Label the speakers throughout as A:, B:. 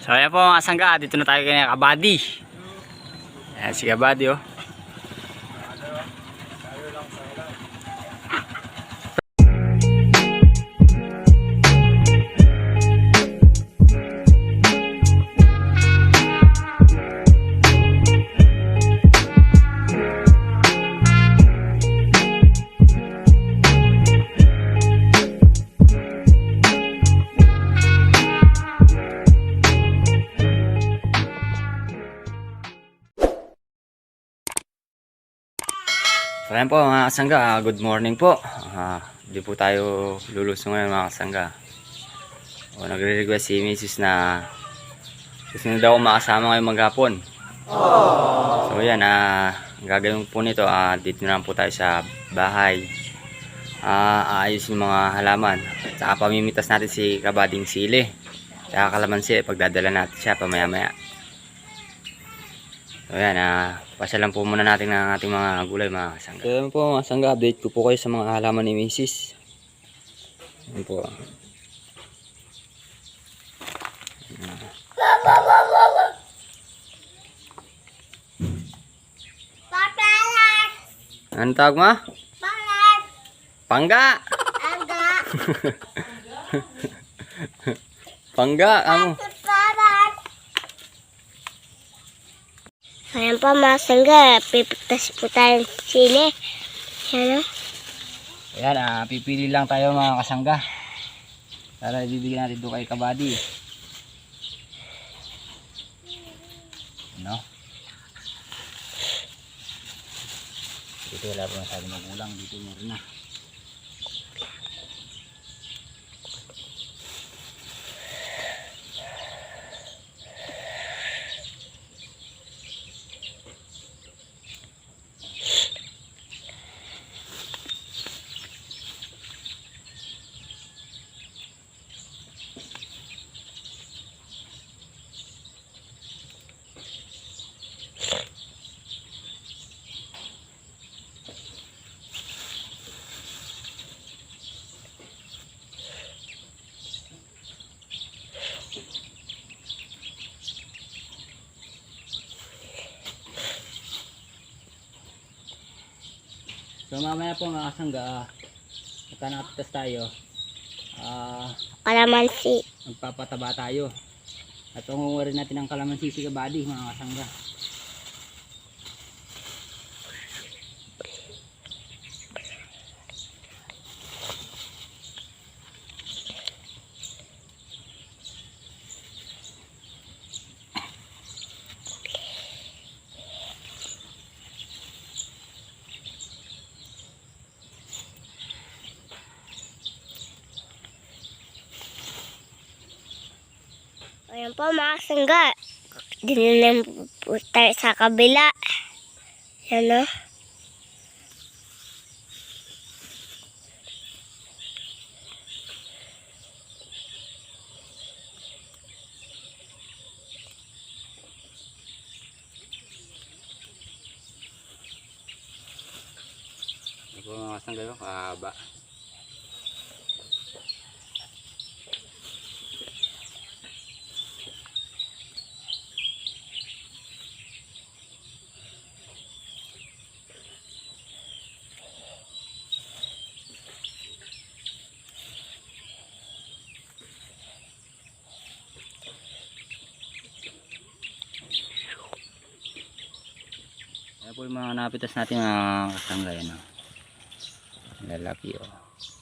A: So ayan po mga sangga, dito na tayo kay Kabady. Ayan si Kabady oh. Ayan po mga kasangga, ah, good morning po. Ah, Hindi po tayo luluso ngayon mga kasangga. O, nagre-request si Mrs. na gusto na daw makasama ngayong maghapon. So yan, ang gagawin po nito, ah, dito na po tayo sa bahay. Ah, aayos yung mga halaman. Tsaka pamimitas natin si Kabading Sili. Tsaka kalamansi, pagdadala natin siya pamaya-maya. So yan, ah, pasyalan po muna natin ng ating mga gulay mga kasangga. So yan po mga kasangga, update ko po kayo sa mga halaman ni Mrs. Yan po.
B: Papalat!
A: Ano tawag mo?
B: Palat!
A: Pangga!
B: Aga!
A: Pangga, amo.
B: Papalat! Ayan pa mga sangga, pipitas po tayong sili. Ano?
A: Ayan, ah, pipili lang tayo mga kasangga. Para ibibigyan natin doon kay Kabady. Ano? Dito wala pa masyado magulang. Dito meron na. So mamaya po mga kasangga, ah, pagka nakapitas tayo, ah,
B: Kalamansi.
A: magpapataba tayo. At tungungan rin natin ang kalamansi si Kabady mga kasangga.
B: Ayan po mga sangga. Dinilim po tayo sa kabila. Ano?
A: Ito po yung mga napitas natin mga kasangga yan. Oh. Lalaki oh.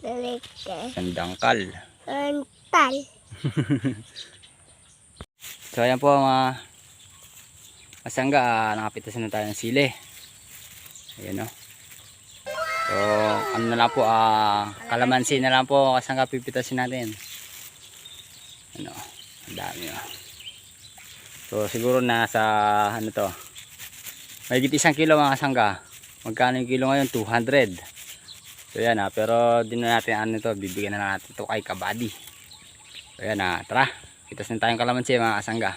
B: Lalike.
A: Sandangkal.
B: Antal.
A: So ayan po mga kasangga, ah, nakapitasan na tayo ng sili. Ayan o. So ano na lang po, ah, kalamansi na lang po kasangga pipitasin natin. Ano, ang dami o. So siguro nasa ano to, may isang kilo mga kasangga. Magkano yung kilo ngayon? 200. So yan ah, pero di na natin ano to, bibigyan na natin to kay Kabady. So yan ah, tara. Pitas na tayong kalamansi mga kasangga.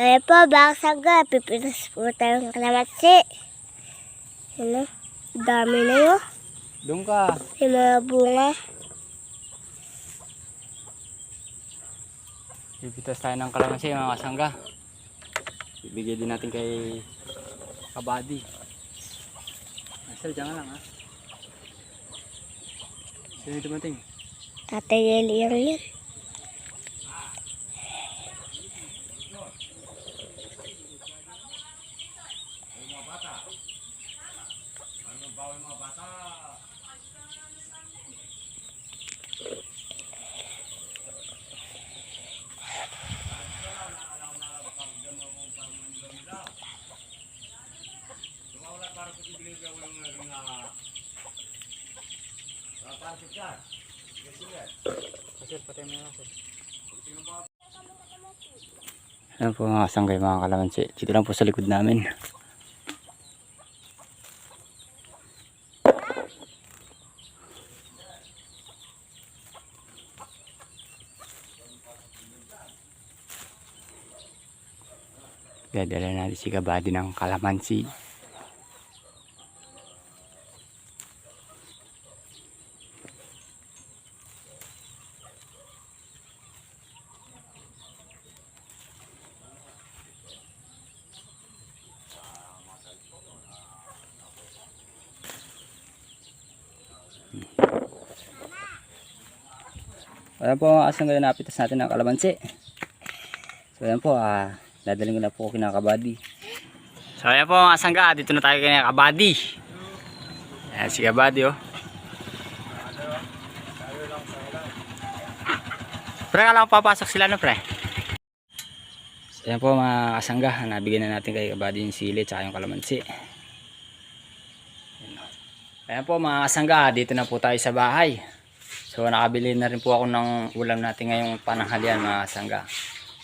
B: Ayan po mga sangga, pipitas po tayong kalamansi. Ano? Dami na yun.
A: Doon ka.
B: May mga bunga.
A: Pipitas tayo ng kalamansi mga kasangga. Ibigay din natin kay Kabady. Asal, dyan ka lang ha. Sino dumating?
B: Tatay Eli yung yun.
A: Asal, patay mo yung asal. Ayan po mga kasanggay mga kalamansi. Dito lang po sa likod namin. Dadala natin si Kabady ng kalamansi. Ayan po mga kasanggay napitas natin ng kalamansi. So ayan po, ah, dadaling ko na po kinakabady. So ayan po mga kasangga, dito na tayo kinakabady. Ayan si kabady oh. Pre, kala ko papasok sila no pre. So ayan po mga kasangga, nabigyan na natin kay kabady yung sili at yung kalamansi. Ayan, oh. Po mga kasangga, dito na po tayo sa bahay. So nakabili na rin po ako ng ulam natin ngayong pananghalian mga sangga.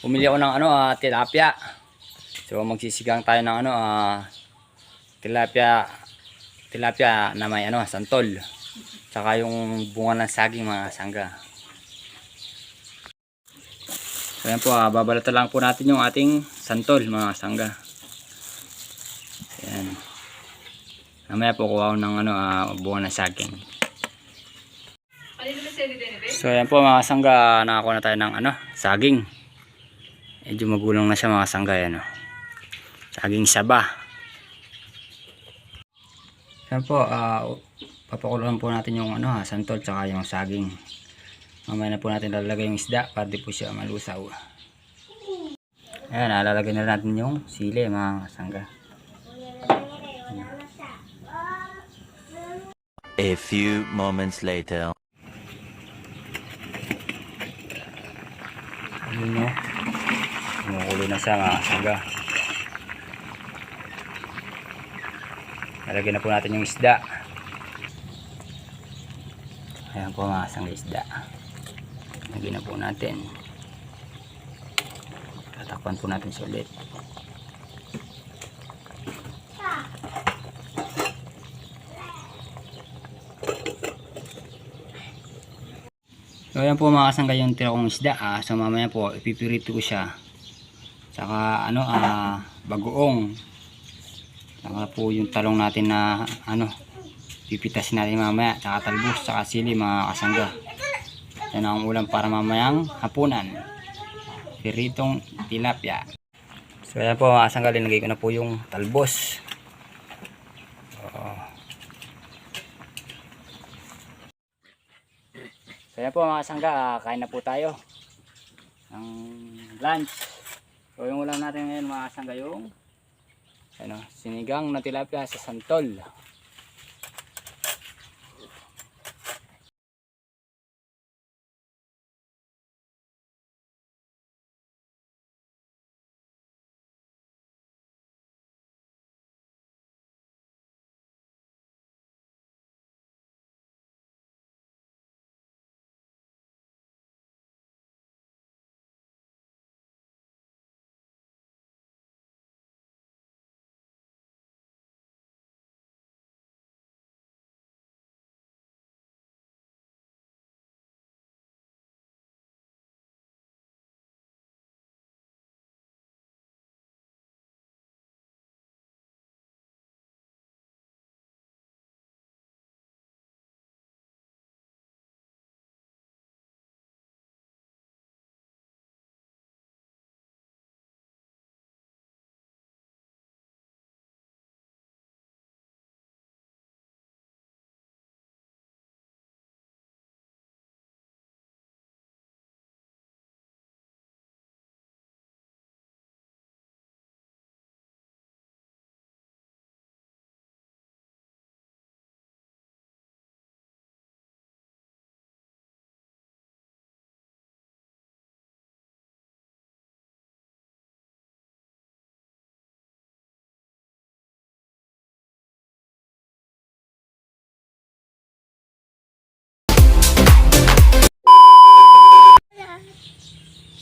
A: Bumili ako ng ano, ah, tilapia. So magsisigang tayo ng ano, ah, tilapia tilapia na may ano, santol. Tsaka yung bunga ng saging mga sangga. So yan po, ah, babalatan lang po natin yung ating santol mga sangga. Yan. Mamaya po kuha ko ng ano, ah, bunga ng saging. So ayan po mga sangga, nakakuha na tayo ng ano, saging. Medyo magulong na siya mga sangga yan. Oh. Saging saba. Ayan po, ah, papakuluan po natin yung ano, ha, santol tsaka yung saging. Mamaya na po natin lalagay yung isda para di po siya malusaw. Ayan, lalagay na natin yung sili mga sangga.
C: A few moments later.
A: Nyo. Kumukulo na siya mga sangga. Lalagyan na po natin yung isda. Ayan po mga sangga isda. Lagyan na po natin. Tatakpan po natin siya ulit. So ayan po mga kasangga yung tira kong isda ah. So mamaya po ipipirito ko siya. Saka ano ah bagoong. Saka po yung talong natin na ano pipitasin natin mamaya. Saka talbos, saka sili mga kasangga. Yan ang ulam para mamayang hapunan. Piritong tilapia. So ayan po mga kasangga linagay ko na po yung talbos. Oo. So yan po mga sangga, ah, kain na po tayo ng lunch. So yung ulam natin ngayon mga sangga yung ano, sinigang na tilapia sa santol.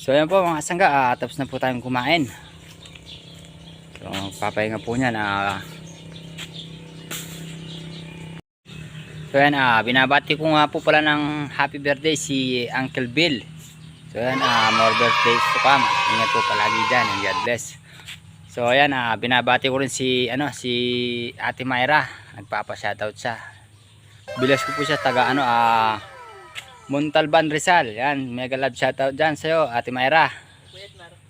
A: So ayan po mga sangga, ah, tapos na po tayong kumain. So papahinga po niyan. Ah. So ayan, ah, binabati ko nga po pala ng happy birthday si Uncle Bill. So ayan, ah, more birthdays to come. Ingat po palagi dyan and God bless. So ayan, ah, binabati ko rin si, ano, si Ate Mayra. Nagpapa-shoutout siya. Bilas ko po siya taga ano, ah, Montalban Rizal. Yan, mega love shoutout dyan sa'yo, Ate Mayra.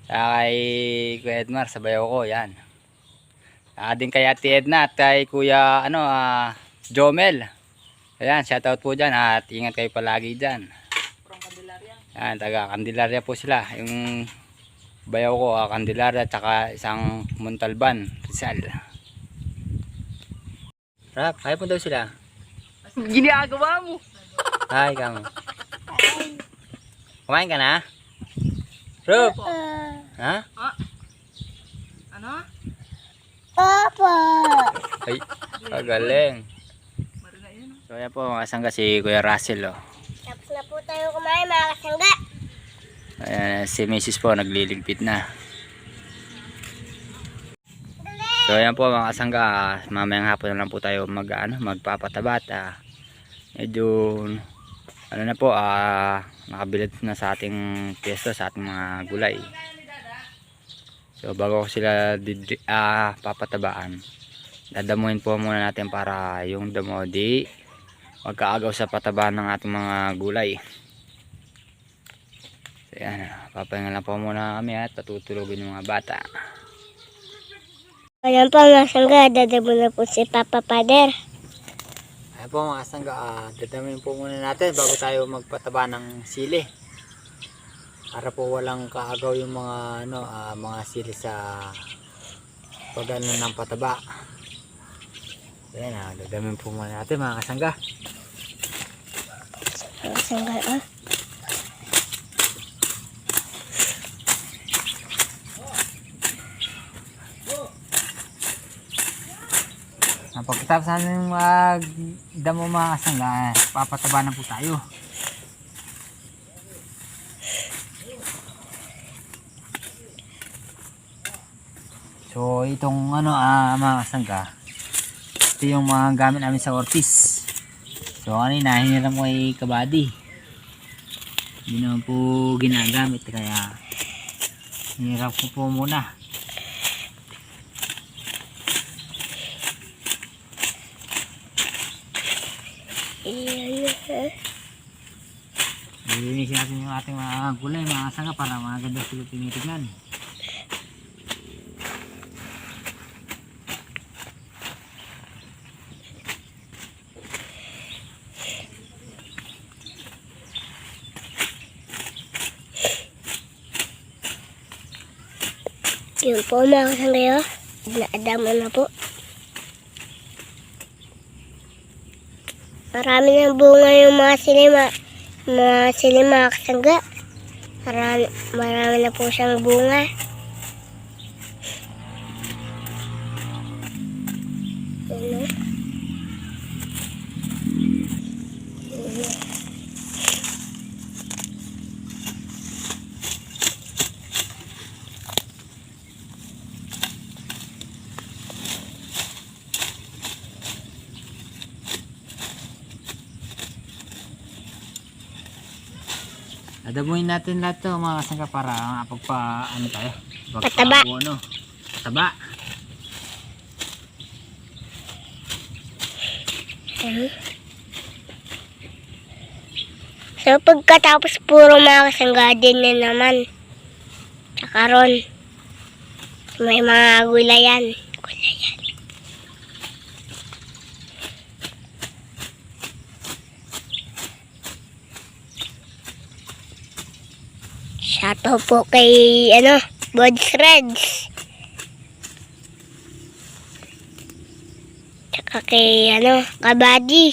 A: Saka kay Kuya Edmar, sabayaw ko, yan. Saka din kay Ate Edna at kay Kuya, ano, ah, Jomel. Ayan, shoutout po dyan at ingat kayo palagi dyan. Yan, taga Candelaria po sila. Yung bayaw ko, ah, Candelaria at saka isang Montalban, Rizal. Rap, kaya po daw sila.
D: Ginagawa mo.
A: Hi, kamo. Kumain ka na? Rup! Ha?
D: Ano?
B: Opo.
A: Ay, kagaling.
D: Yun.
A: So, ayan po, mga sangga si Kuya Russell, oh.
B: Tapos na po tayo kumain mga kasangga.
A: Ayan, si Mrs. po, nagliligpit na. So, ayan po, mga kasangga, ah, mamayang hapon na lang po tayo mag, ano, magpapatabat, ah. Medyo, ano na po, ah, nakabilit na sa ating pwesto, sa ating mga gulay. So, bago ko sila ah, papatabaan, dadamuhin po muna natin para yung damo di magkaagaw sa patabaan ng ating mga gulay. So, yan, papahinga lang po muna kami at patutulogin yung mga bata.
B: Ayan po mga kasangga, dadabo na po si Papa Pader.
A: Ayan po mga sangga, uh, dadamin po muna natin bago tayo magpataba ng sili. Para po walang kaagaw yung mga ano, ah, mga sili sa pagano ng pataba. Ayan, ah, dadamin po muna natin mga kasangga.
B: Kasangga, ah.
A: Ang pagkatapos natin mag damo mga kasangga, eh, papataba na po tayo. So itong ano ah, mga kasangga, ito yung mga gamit namin sa Ortiz. So kanina hiniram ko kay Kabady. Hindi naman po ginagamit kaya hiniram ko po muna. Mga gulay, mga sanga para maganda sila tinitignan.
B: Yun po mga kasangga, oh. Naadamo na po. Marami ng bunga yung mga sinima. Mga sinima kasangga. Marami, marami na po siyang bunga. Ano?
A: Adamuhin natin lahat to mga sangka para mapagpa ano tayo? Pagpa- Ano? Pataba.
B: Ano? So pagkatapos puro mga kasangga din na naman. Tsaka ron. May mga. Gulayan. Shoutout po kay, ano, Bods Reds. Tsaka kay, ano, Kabady.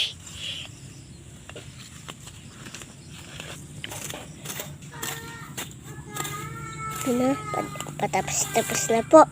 B: Ano, pat- patapos-tapos na po.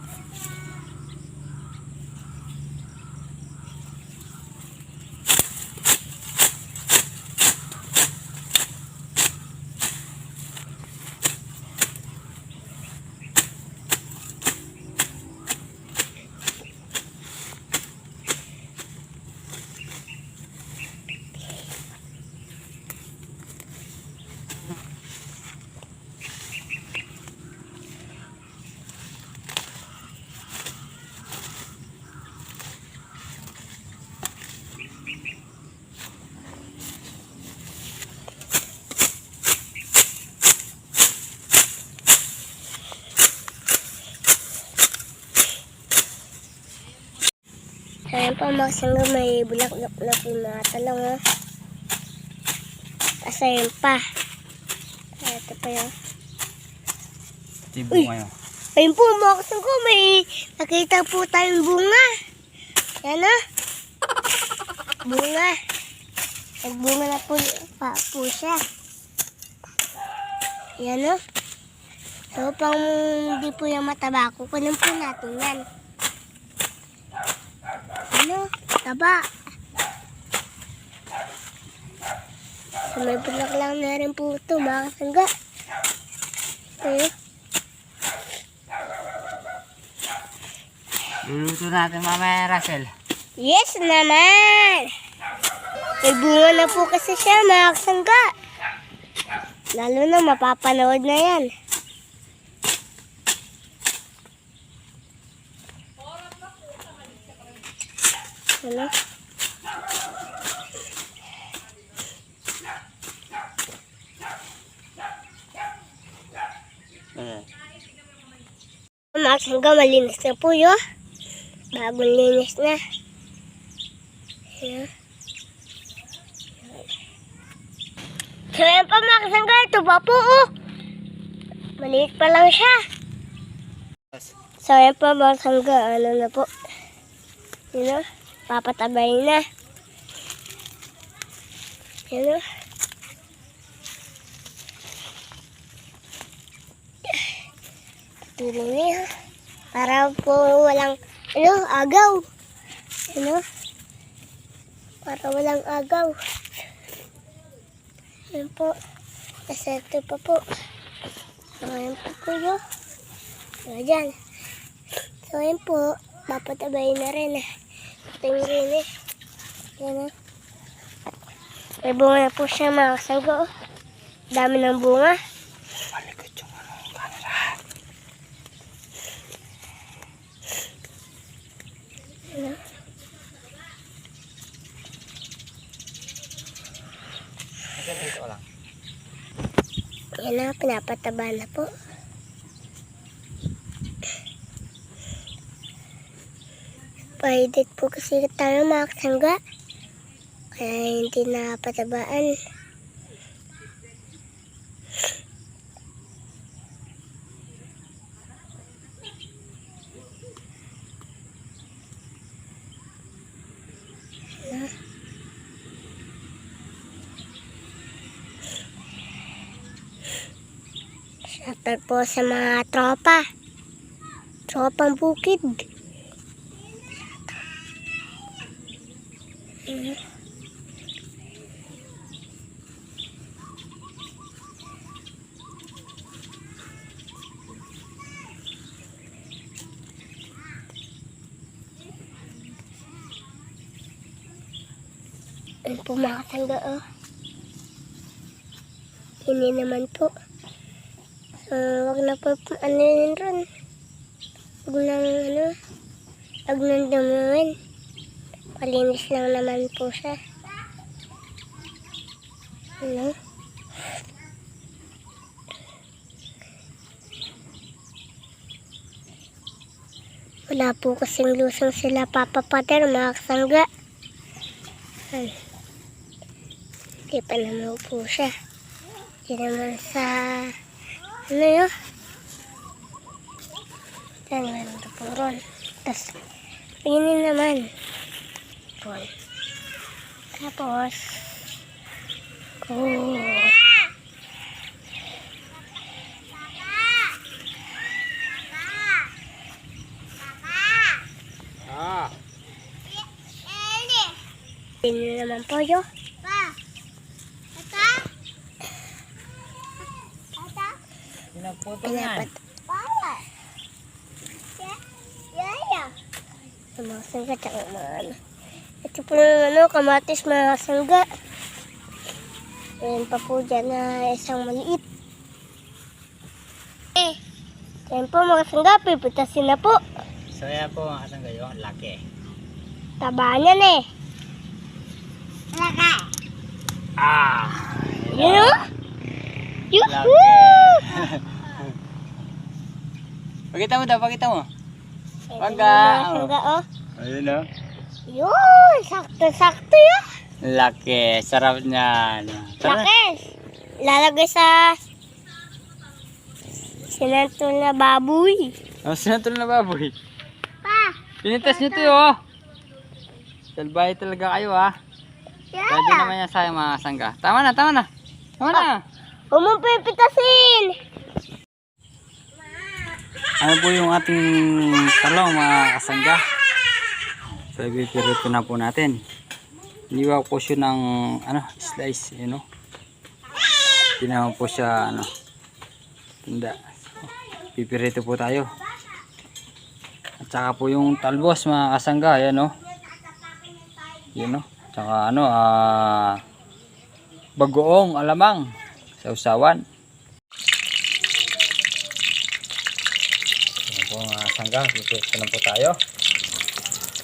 B: Ayan po mga sangga, may bulaklak na po na talong. Oh. Tapos ayun pa. Ito pa yun.
A: Tibo
B: Uy.
A: kayo.
B: Ayun po mga kasangga, may nakita po tayong bunga. Yan o. Bunga. Nagbunga na po, pa, po siya. Yan o. So, pang hindi po yung mataba, kukunin po natin yan. Ano? Taba. So, may bulak lang na rin po ito, mga kasangga. Ito
A: Luluto natin mamaya, Russell.
B: Yes naman! May bunga na po kasi siya, mga kasangga. Lalo na mapapanood na yan.
A: Eh.
B: Mga kasangga, malinis na po yun. Bagong linis na. Ayan. So, yan pa mga kasangga, ito pa po, oh. Maliit pa lang siya. So, yan pa mga kasangga, ano na po. Yun o, papatabay na. Yun o. Tuloy na yan. Para po walang, ano, agaw. Ano? Para walang agaw. Yan po. Kasi ito pa po. So, yan po po yun. So, dyan. So, yan po. Papatabay na rin eh. Yung rin eh. Yan eh. May bunga na po siya mga kasanggo. Dami ng bunga.
A: Malikot yung ano, camera. Dito lang.
B: Yan na, pinapataba na po. Pahitit po kasi tayo mga kasangga. Kaya hindi na patabaan. Po sa mga tropa. Tropang bukid. Ayan. Ayan po mga kasangga, oh. Ini naman po. So, wag na po ano yun ron. Wag nang ano. Wag nang dumuin. Palinis lang naman po siya. Ano? Wala po kasing lusong sila Papa Pater, mga kasangga. Ay. Hindi pa naman po siya. Hindi naman sa... Ano yun? Yan, meron ito po ron. Tapos, pinin naman. Po. Tapos, oh.
A: Ah.
B: Pinin naman po yun.
A: Pinagputo
B: Pinapat. Ang mga sangga, tsaka mga ano. Ito po yung ano, kamatis mga sangga. Ayan pa po dyan na isang maliit. Eh, ayan po mga sangga, pipitasin na po.
A: So yan po mga kasanggayo, ang laki.
B: Taba niyan eh. Laka.
A: Ah!
B: Yun o. Yuhu!
A: Pakita mo daw, pakita mo. Pagka,
B: mga
A: oh.
B: sangga, oh.
A: Ayun o.
B: Yun, sakto-sakto yun.
A: Laki. Sarap niyan. Tara.
B: Laki. Lalagay sa sinato na baboy.
A: Oh, sinatol na baboy.
B: Pa,
A: Pinitas nyo to oh. Salbahe talaga kayo ah.
B: yeah.
A: Pwede naman yan sayang mga kasangga. Tama na, tama na. Tama na.
B: Huwag mong pipitasin.
A: Ano po yung ating talong mga kasangga? So, ipipirito na po natin. Iniwa po siya ng ano, slice, you know. Naman po siya ano, tunda. So, po tayo. At saka po yung talbos mga kasangga, yan o. Yan o. Tsaka ano, ah, bagoong alamang sa usawan. Yan po mga sangga, pipirito na po tayo.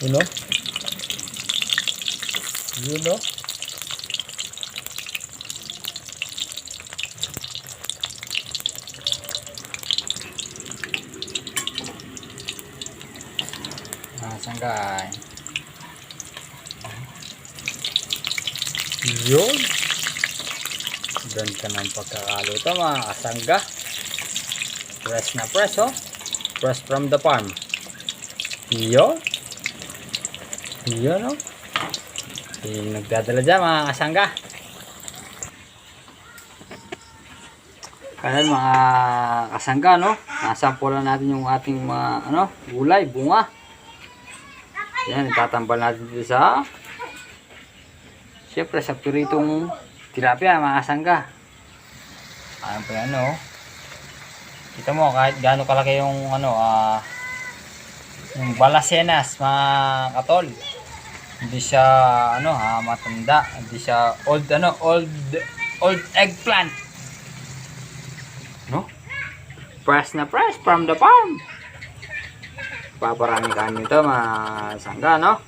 A: Yun o. Yun o. Mga sangga ay. Yun. Ganda ng pagkakaluto mga kasangga. Fresh na fresh oh. Fresh from the farm. Yun. Yun oh. Yung nagdadala dyan mga kasangga. Kaya mga kasangga no. Nasampulan natin yung ating mga ano, gulay, bunga. Yan, itatambal natin dito sa Siyempre sa piritong tilapia mga kasangga. Ayan po yan no. Kita mo kahit gaano kalaki yung ano ah yung balasenas mga katol. Hindi siya ano ha matanda, hindi siya old ano old old eggplant. No? Fresh na fresh from the farm. Paparami kanin ito mga sangga no?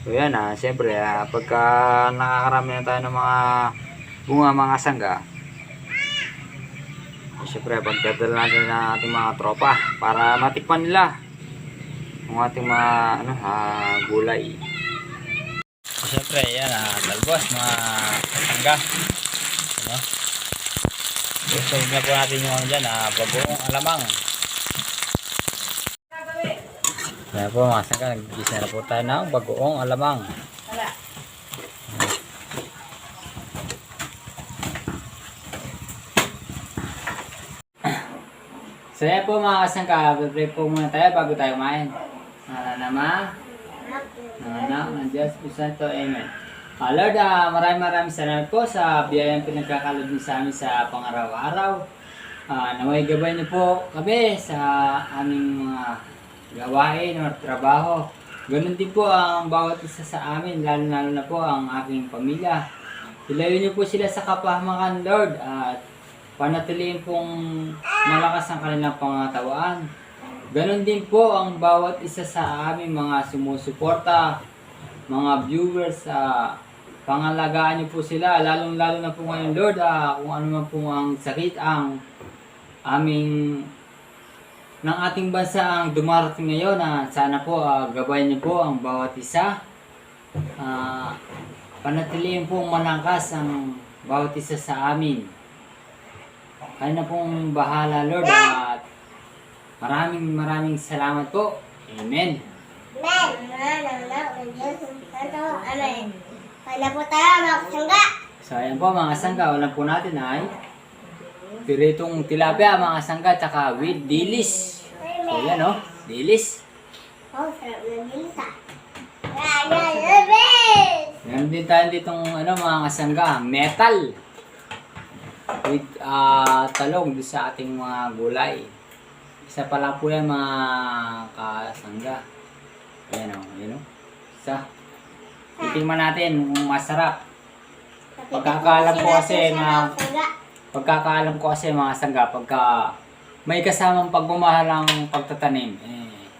A: So yan ah, siyempre ah, pagka nakakarami na tayo ng mga bunga mga sangga, siyempre pagdadala natin ng ating mga tropa para matikman nila ang ating mga ano, ah, gulay. So, siyempre yan ah, talbos mga sangga. Ano? Gusto na po natin yung ano dyan, ah, bagoong alamang. Kaya po mga sangka, nag-gisa na po tayo ng bagoong alamang. So yan po mga kasangka, pray po muna tayo bago tayo kumain. Nana nama, nana ng Diyos po Santo, Amen. Ah, Lord, ah, maraming maraming salamat po sa biyayang pinagkakalod niyo sa amin sa pangaraw-araw. Ah, naway gabay niyo po kami sa aming mga gawain o trabaho. Ganun din po ang bawat isa sa amin, lalo-lalo na po ang aking pamilya. Ilayo niyo po sila sa kapahamakan, Lord, at panatiliin pong malakas ang kanilang pangatawaan. Ganon din po ang bawat isa sa aming mga sumusuporta, mga viewers, sa pangalagaan niyo po sila, lalong-lalo na po ngayon, Lord, ah, kung ano man po ang sakit ang aming ng ating bansa ang dumarating ngayon na sana po ah, gabayan niyo po ang bawat isa. Ah, panatiliin po malakas ang bawat isa sa amin. Kayo na pong bahala, Lord. At maraming maraming salamat po. Amen.
B: Amen. Kaya po tayo mga kasangga.
A: So, ayan po mga sangga. Walang po natin ay piritong tilapia mga sangga tsaka with dilis. So, yan o. Dilis.
B: Oh, sarap ng ginisa. Yan, yan, yan, yes!
A: Meron din tayo ditong ano, mga kasangga. Metal. With ah, talong sa ating mga gulay. Isa pa lang po yan mga kasangga. Ayan o. Ayan o. Isa. Titingnan natin kung masarap. Pagkakaalam ko kasi
B: Kasangga.
A: Pagkakaalam ko kasi mga sangga, pagka may kasamang pagmamahal ang pagtatanim, eh,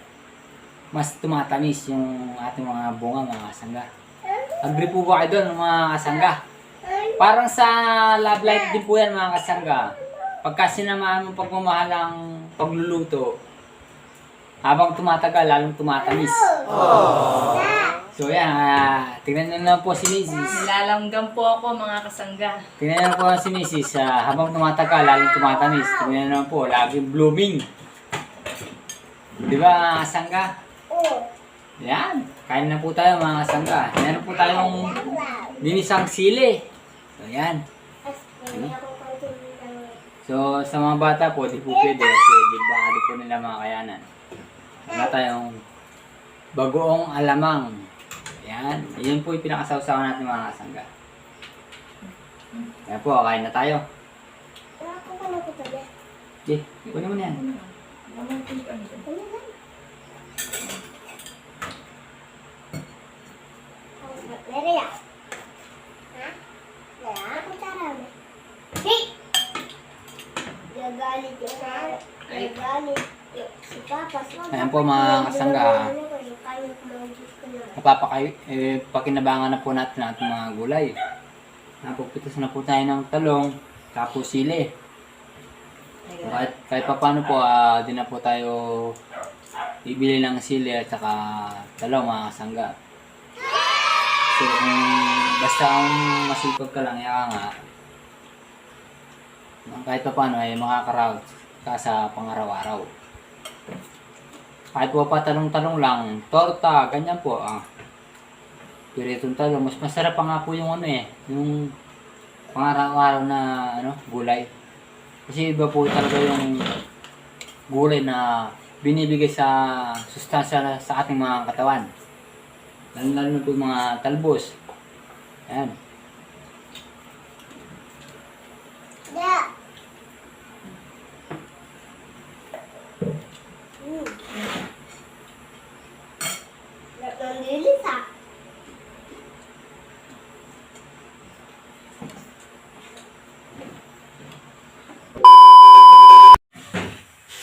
A: mas tumatamis yung ating mga bunga mga sangga. Agree po ba kayo doon mga kasangga? Parang sa love life din po yan mga kasangga. Pagka sinamahan mo pagmamahal ang pagluluto, habang tumatagal, lalong tumatamis. So yan, ah, tingnan nyo na po si Mrs.
D: Nilalanggam po ako mga kasangga.
A: Tingnan nyo po si Mrs. ah, habang tumatagal, lalong tumatamis. Tingnan nyo po, laging blooming. Di ba, sangga?
B: Oo.
A: Yan, kain na po tayo mga sangga. Meron po tayong dinisang sili. So yan.
B: Konti
A: So sa mga bata po, di po pwede kasi gilbahali po nila mga kayanan. Wala tayong bagoong alamang. Yan, yun po yung pinakasawsawan natin mga sangga. Kaya po, kain na tayo.
B: Wala ko pa nakatabi.
A: Okay, kunin mo na yan.
B: Ano lang? Meron yan. Ha? Wala ako tarami. Hey! Gagalit yun ha? Gagalit. Si Papa.
A: Ayan po, mga kasangga. Napapakay, eh, pakinabangan na po natin ang mga gulay. Napupitas na po tayo ng talong, tapos sili. Kahit, kahit pa paano po, ah, di na po tayo bibili ng sili at saka talong mga kasangga. So, kung basta ang masipag ka lang, yaka nga, kahit pa paano ay makakaraw ka sa pangaraw-araw. Kahit po pa talong-talong lang, torta, ganyan po ah. Piritong talong, mas masarap pa nga po yung ano eh, yung pangaraw-araw na ano, gulay. Kasi iba po talaga yung gulay na binibigay sa sustansya sa ating mga katawan. Lalo lalo na po mga talbos. Ayan.
B: Yeah.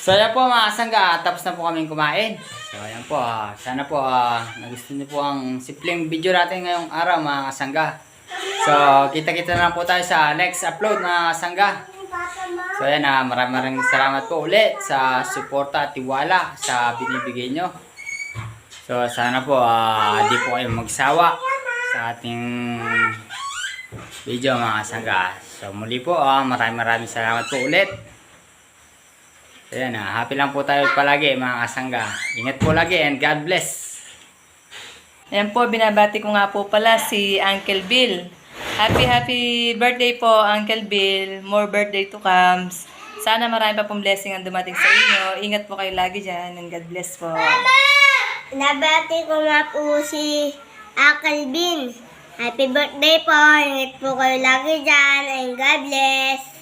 A: So ayan po mga sangga, tapos na po kaming kumain. So ayan po, ah, sana po ah, nagustuhan niyo po ang simpleng video natin ngayong araw mga sangga. So kita-kita na po tayo sa next upload mga sangga. So ayan, ah, maraming maraming salamat po ulit sa suporta at tiwala sa binibigay nyo. So sana po ah, di po kayo magsawa sa ating video mga sangga. So muli po, ah, maraming maraming salamat po ulit. Ayan na, happy lang po tayo palagi mga kasangga. Ingat po lagi and God bless.
D: Ayan po, binabati ko nga po pala si Uncle Bill. Happy, happy birthday po, Uncle Bill. More birthday to comes. Sana marami pa pong blessing ang dumating sa inyo. Ingat po kayo lagi dyan and God bless po.
B: Nabati ko nga po si Uncle Bin. Happy birthday po. Ingat po kayo lagi dyan. And God bless.